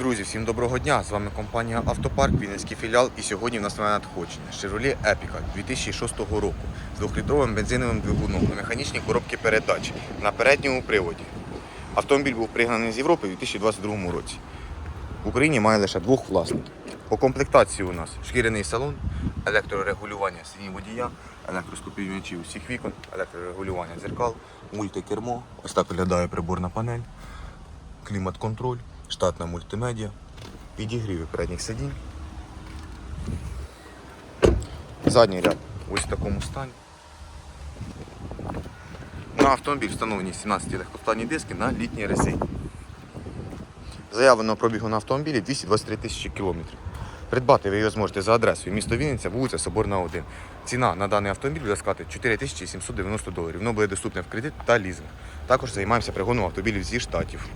Друзі, всім доброго дня! З вами компанія Автопарк, Вінницький філіал. І сьогодні в нас нове надходження. Chevrolet Epica 2006 року з 2-літровим бензиновим двигуном на механічній коробці передач на передньому приводі. Автомобіль був пригнаний з Європи у 2022 році. В Україні має лише двох власників. По комплектації у нас шкіряний салон, електрорегулювання сидінь водія, електроскопівнячі усіх вікон, електрорегулювання дзеркал, мультикермо. Ось так виглядає приборна панель клімат-контроль, штатна мультимедіа, підігріви передніх сидінь. Задній ряд ось в такому стані. На автомобіль встановлені 17 легкоскладні диски на літній резині. Заявленого пробігу на автомобілі 223 тисячі кілометрів. Придбати ви його зможете за адресою місто Вінниця, вулиця Соборна 1. Ціна на даний автомобіль буде складати 4790 доларів. Воно буде доступне в кредит та лізинг. Також займаємося пригоном автомобілів зі штатів.